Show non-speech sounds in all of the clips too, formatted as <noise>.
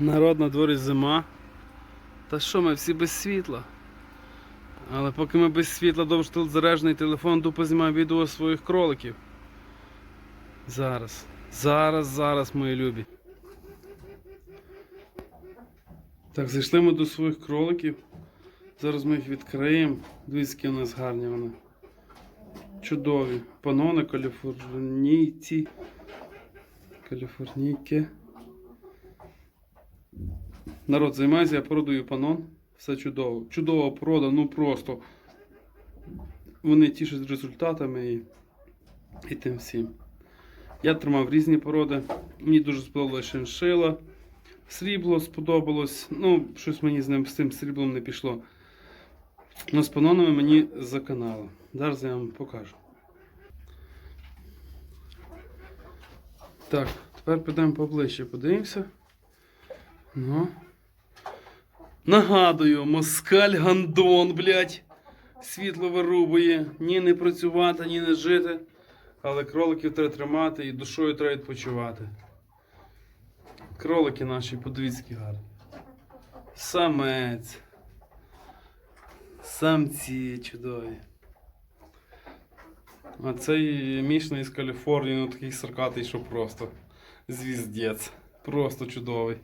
Народ на дворі зима. Та що ми всі без світла? Але поки ми без світла довж заряджений телефон, дупа знімає відео своїх кроликів. Зараз. Зараз, зараз, мої любі. Так, зайшли ми до своїх кроликів. Зараз ми їх відкриємо. Дивіться, які у нас гарні вони. Чудові. Панони каліфорнійці. Каліфорнійки. Народ займається, я продаю панон. Все чудово. Чудова порода, ну просто. Вони тішать результатами і, і тим всім. Я тримав різні породи. Мені дуже сподобалося шиншила. Срібло сподобалось. Ну, щось мені з ним з цим сріблом не пішло. Ну, з панонами мені заканало. Зараз я вам покажу. Так, тепер підемо поближче, подивимося. Ну. Нагадую, москаль гандон, блядь. Світло вирубує. Ні не працювати, ні не жити. Але кроликів треба тримати і душою треба відпочивати. Кролики наші, подивіться, які гарні. Самець. Самці чудові. А цей мішний з Каліфорнії, ну такий саркатий, що просто звіздець. Просто чудовий.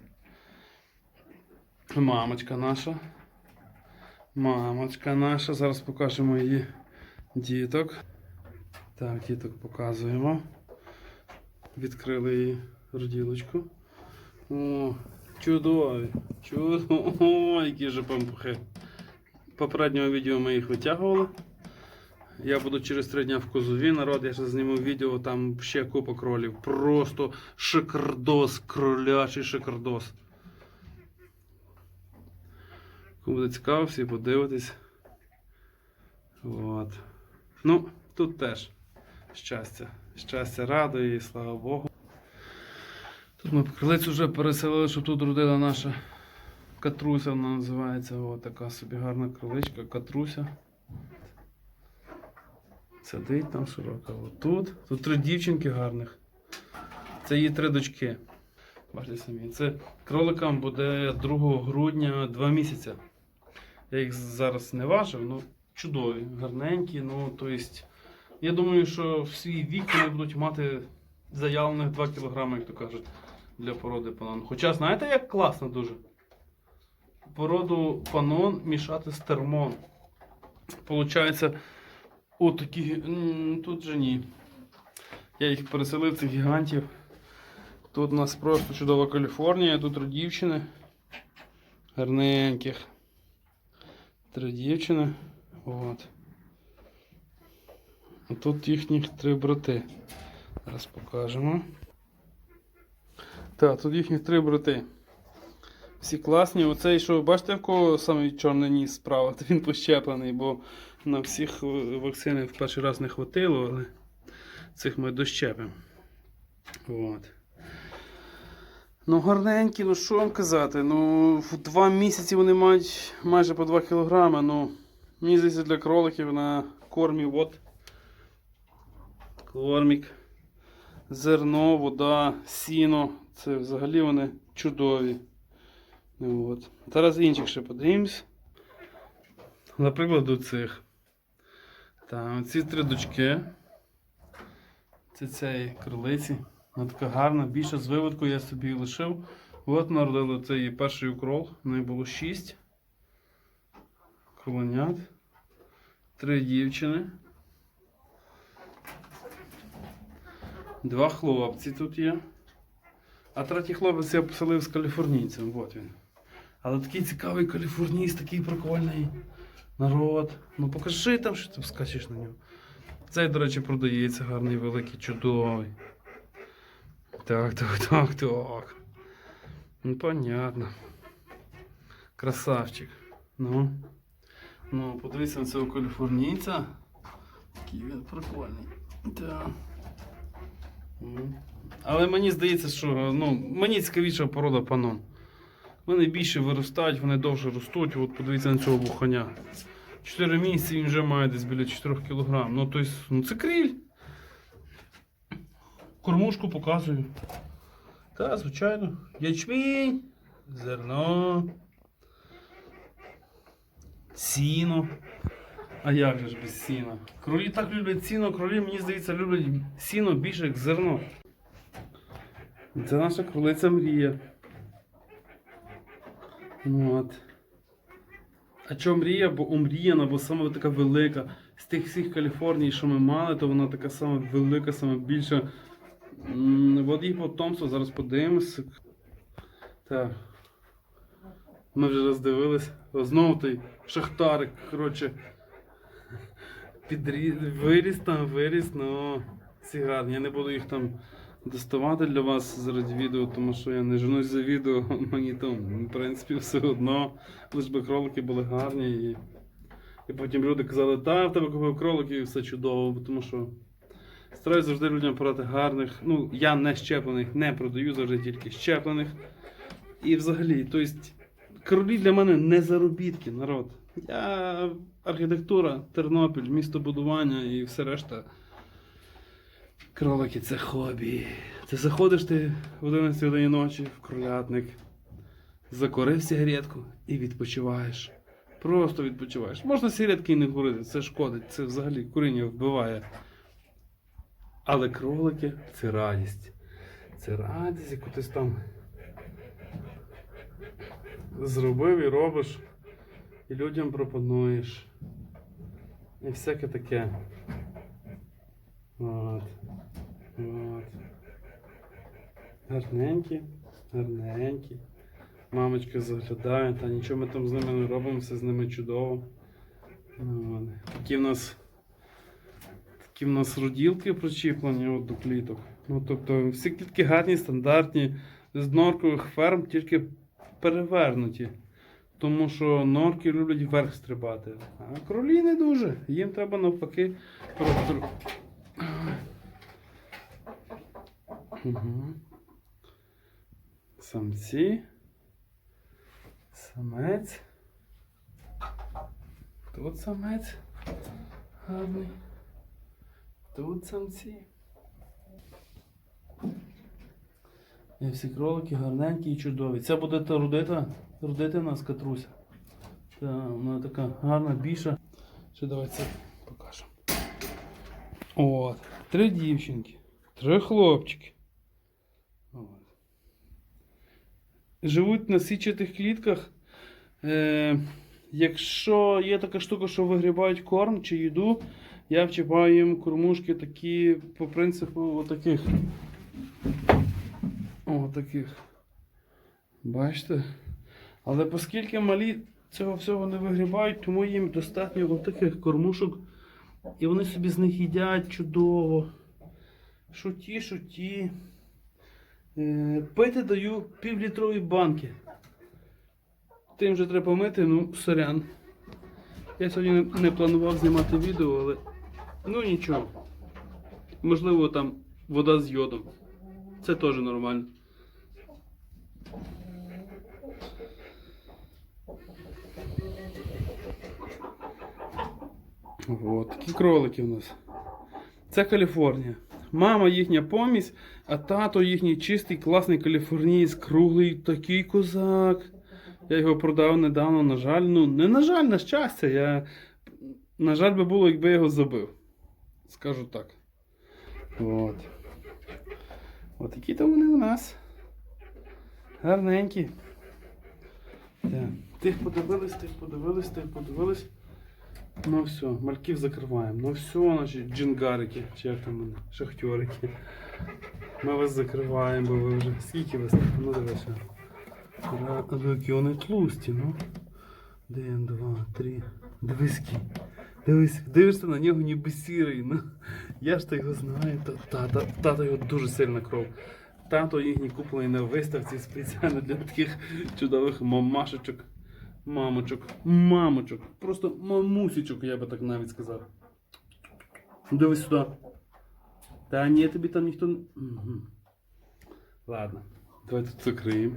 Мамочка наша. Мамочка наша. Зараз покажемо її діток. Так, діток показуємо. Відкрили її роділочку. О, чудові. Чудові, які же пампухи. Попереднього відео ми їх витягували. Я буду через три дня в Козові. Народ, я ще зніму відео, там ще купа кролів. Просто шикардос, кролячий шикардос. Кому буде цікаво, всі подивитись. От. Ну, тут теж щастя. Щастя радує і слава Богу. Тут ми крилицю вже переселили, щоб тут родила наша катруся, вона називається. О, така собі гарна криличка, катруся. Сидить там широка. Тут. Тут три дівчинки гарних. Це її три дочки. Бачите самі. Це кроликам буде 2 грудня 2 місяці. Я їх зараз не важив, ну чудові, гарненькі. Ну, то есть, я думаю, що в свій вік вони будуть мати заявлених 2 кг, як то кажуть, для породи панон. Хоча, знаєте, як класно дуже? Породу панон мішати з термон. Получається, отакі. Тут же ні. Я їх переселив, цих гігантів. Тут у нас просто чудова Каліфорнія, тут три дівчини. Гарненьких. Три дівчини. От. А тут їхніх три брати. Зараз покажемо. Так, тут їхніх три брати. Всі класні. Оцей, що бачите, в кого самий чорний ніс справа, <laughs> то він пощеплений, бо на всіх вакцини в перший раз не хватило, але цих ми дощепимо. От. Ну, гарненькі, ну що вам казати? Ну, в два місяці вони мають майже по 2 кілограми. Ну, мені здається, для кроликів на кормі от. Кормік. Зерно, вода, сіно. Це взагалі вони чудові. Ну, от. Зараз інших ще подивимось. Наприклад, до цих. Так, ці три дочки. Це цієї крилиці. Вона така гарна, більше з виводку я собі лишив. От народили це її перший укрол. В неї було 6 кроленят. Три дівчини. Два хлопці тут є. А третій хлопець я поселив з каліфорнійцем. От він. Але такий цікавий каліфорніст, такий прикольний народ. Ну покажи там, що ти скачеш на нього. Цей, до речі, продається гарний, великий, чудовий. Так, так, <laughs> так, так. Ну, понятно. Красавчик. Ну. Ну, подивися на цього каліфорнійця. Такий він прикольний. Так. Але мені здається, що ну, мені цікавіша порода панон. Вони більше виростають, вони довше ростуть. От подивіться на цього буханя. 4 місяці він вже має десь біля 4 кг. Ну, тобто, ну це криль. Кормушку показую. Так, звичайно. Ячмінь. зерно. Сіно. А як же ж без сіна? Кролі так люблять сіно, кролі, мені здається, люблять сіно більше як зерно. Це наша кролиця мрія. От. А чого мрія? Бо омріяна, бо саме така велика. З тих всіх Каліфорній, що ми мали, то вона така сама велика, саме більша. Її потомство, зараз подивимося. Так. Ми вже роздивились. Знову той шахтарик, коротше. Підрі... Виріс там, виріс, ну ці гарні. Я не буду їх там доставати для вас заради відео, тому що я не женусь за відео, <laughs> мені там, в принципі, все одно. Лиш би кролики були гарні. І, і потім люди казали, та в тебе купив кроликів і все чудово, тому що стараюсь завжди людям продати гарних. Ну, я не щеплених не продаю, завжди тільки щеплених. І взагалі, тобто, кролі для мене не заробітки, народ. Я архітектура, Тернопіль, містобудування і все решта. Кролики це хобі. Це заходиш ти в 11 годині ночі в кролятник, закурив сигаретку і відпочиваєш. Просто відпочиваєш. Можна сигаретки і не курити, це шкодить, це взагалі куріння вбиває. Але кролики це радість. Це радість, яку ти там зробив і робиш, і людям пропонуєш. І всяке таке. От. От. Гарненькі, гарненькі. Мамочка заглядає, та нічого ми там з ними не робимо, все з ними чудово. Такі в нас такі в нас роділки причіплені от до кліток. Ну, тобто всі клітки гарні, стандартні, з норкових ферм, тільки перевернуті. Тому що норки люблять вверх стрибати. А кролі не дуже. Їм треба навпаки просто. Угу. Самці. Самець. Тут самець. Гарний. Тут самці. І всі кролики гарненькі і чудові. Це буде та рудита, рудити нас катруся. Та, вона така гарна, більша. Ще давай це покажемо. От. Три дівчинки, три хлопчики. От. Живуть на січатих клітках. Е, якщо є така штука, що вигрібають корм чи їду, я вчіпаю їм кормушки такі по принципу отаких. О, таких. Бачите? Але оскільки малі цього всього не вигрібають, тому їм достатньо от таких кормушок. І вони собі з них їдять чудово. Шуті, шуті. Е, пити даю півлітрові банки. Тим же треба мити, ну, сорян. Я сьогодні не планував знімати відео, але ну нічого. Можливо, там вода з йодом. Це теж нормально. Вот, такі кролики у нас. Це Каліфорнія. Мама їхня помість, а тато їхній чистий, класний каліфорнієць, круглий такий козак. Я його продав недавно, на жаль. Ну, не на жаль, на щастя. Я... На жаль би було, якби я його забив. Скажу так. От. От такі то вони у нас. Гарненькі. Так. Тих подивились, тих подивились, тих подивились. Ну все, мальків закриваємо. Ну все, наші джингарики, чи як там вони, шахтьорики. Ми вас закриваємо, бо ви вже. Скільки вас там? Ну дивися. Які вони тлусті, ну. Один, два, три. Дивись, який. Дивись, дивишся на нього ніби сірий. Ну. Я ж то його знаю. Та- Тата, тата його дуже сильна кров. Тато їхній куплений на виставці спеціально для таких чудових мамашечок. Мамочок, мамочок, просто мамусічок, я би так навіть сказав. Дивись сюди. Та ні, тобі там ніхто. не- Мгм. Ладно, давай тут закриємо.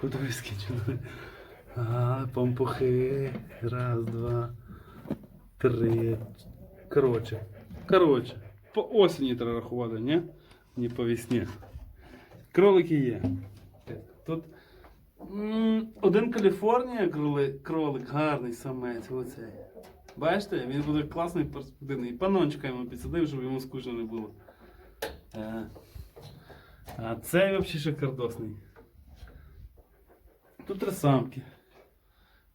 Подивись, скінчено. А, помпухи. Раз, два, три. Коротше. Коротше. По осені треба рахувати, ні? Не по весні. Кролики є. Тут Один Каліфорнія кролик, гарний самець. Оцей. Бачите, він буде класний перспективний. Панончика йому підсадив, щоб йому скучно не було. Е. А цей взагалі шикардосний. Тут три самки.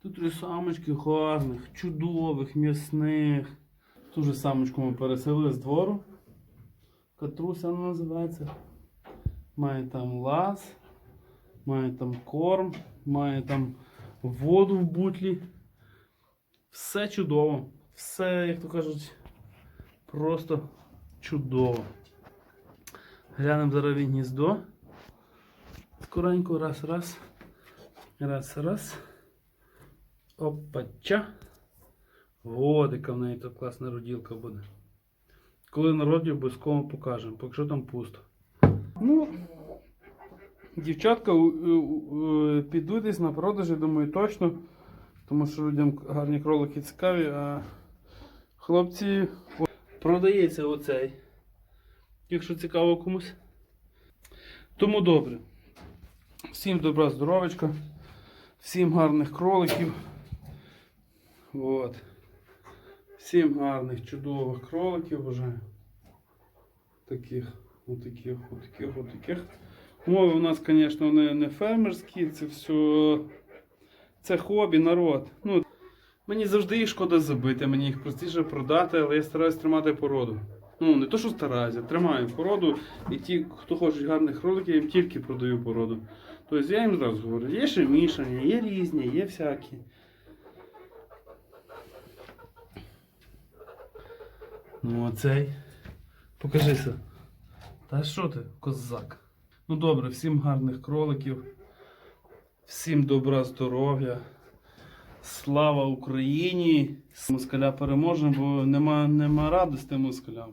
Тут три самочки гарних, чудових, м'ясних. Ту же самочку ми переселили з двору. Катруся вона називається. Має там лаз, має там корм, має там воду в бутлі. Все чудово. Все, як то кажуть, просто чудово. Глянемо зараз гніздо. Скоренько, раз, раз. Раз, раз. Опача. От, яка в неї тут класна роділка буде. Коли народі обов'язково покажемо, поки що там пусто. Ну, дівчатка у- у- у- підуть десь на продаж, я думаю, точно. Тому що людям гарні кролики цікаві, а хлопці продається оцей. Якщо цікаво комусь. Тому добре. Всім добра здоровечка, всім гарних кроликів. От. Всім гарних, чудових кроликів бажаю. Таких, отаких, отаких, отаких. Умови у нас, звісно, не, не фермерські, це все. Це хобі, народ. Ну, мені завжди їх шкода забити, мені їх простіше продати, але я стараюсь тримати породу. Ну, не то, що стараюся, тримаю породу. І ті, хто хочуть гарних кроликів, я їм тільки продаю породу. Тобто я їм зразу говорю, є ще мішані, є різні, є всякі. Ну, оцей. Покажися. Та що ти, козак? Ну добре, всім гарних кроликів. Всім добра здоров'я. Слава Україні! Москаля переможемо, бо нема, нема радості москалям.